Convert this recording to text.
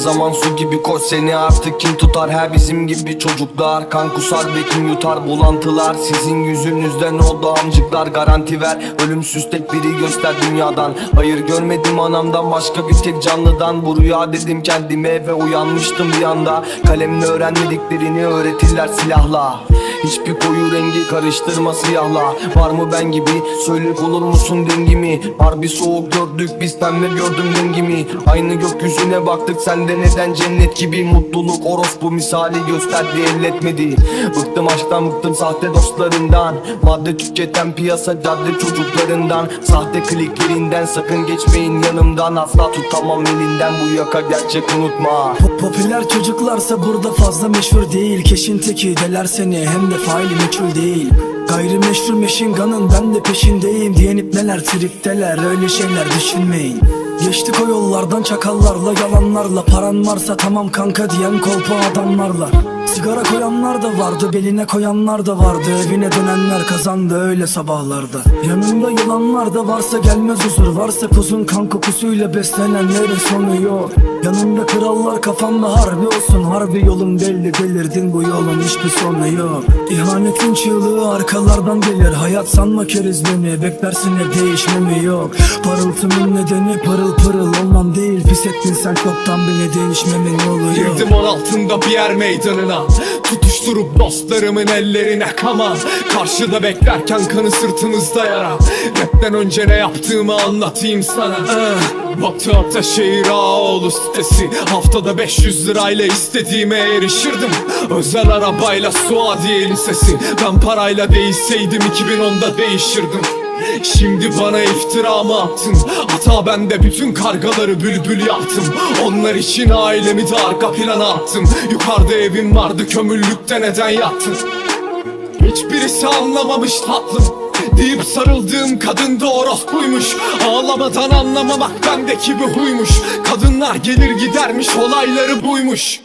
zaman su gibi koş seni. Artık kim tutar? Her bizim gibi çocuklar. Kan kusar ve kim yutar. Bulantılar Sizin yüzünüzden oldu. Amcıklar Garanti ver. Ölümsüz tek biri göster dünyadan. Hayır görmedim anamdan. Başka bir tek canlıdan. Bu rüya dedim kendime ve uyanmıştım bir anda. Kalemle öğrenmediklerini öğretirler silahla Hiçbir koyu rengi karıştırma siyahla. Var mı ben gibi? Söyle bulur musun dengimi Var bir soğuk gördük biz pembe gördüm dengimi Aynı gökyüzüne baktık sende neden cennet gibi? Mutluluk orospu misali gösterdi elletmedi. Bıktım aşktan bıktım sahte dostlarından. Madde tüketen piyasa cadde çocuklarından. Sahte kliklerinden sakın geçmeyin yanımdan. Asla tutamam elinden bu yaka gerçek unutma. Pop- Popüler çocuklarsa burada fazla meşhur değil. Keşin teki deler seni. Hem de faili meçhul değil. Gayrimeşhur machine gun'ın ben de peşindeyim. Diyenip neler tripteler öyle şeyler düşünmeyin Geçtik o yollardan çakallarla yalanlarla. Paran varsa tamam kanka diyen kolpa adamlarla. Sigara koyanlar da vardı beline koyanlar da vardı. Evine dönenler kazandı öyle sabahlarda. Yanında yılanlar da varsa gelmez huzur. Varsa kuzun kan kokusuyla beslenenlerin sonu yok. Yanında krallar kafamda harbi olsun. Harbi yolun belli delirdin bu yolun hiçbir sonu yok. İhanetin çığlığı arkalardan gelir. Hayat sanma keriz beni beklersin hep değişmemi yok. Parıltımın nedeni pırıl pırıl olmam değil. Pis ettin sen çoktan bile değişmemin yolu yok. Girdim on altında bir yer meydanına. Tutuşturup dostlarımın ellerine kaman Karşıda beklerken kanı sırtımızda yara. Rapten önce ne yaptığımı anlatayım sana. Batı Ataşehir Ağoğlu sitesi. Haftada 500 lirayla istediğime erişirdim. Özel arabayla Suadiye Lisesi. Ben parayla değişseydim 2010'da değişirdim Şimdi bana iftira mı attın? Hata bende bütün kargaları bülbül yaptım Onlar için ailemi de arka plana attım. Yukarıda evim vardı kömürlükte neden yattın? Hiçbirisi anlamamış tatlım. Deyip sarıldığım kadın da orospuymuş. Ağlamadan anlamamak bendeki bir huymuş. Kadınlar gelir gidermiş olayları buymuş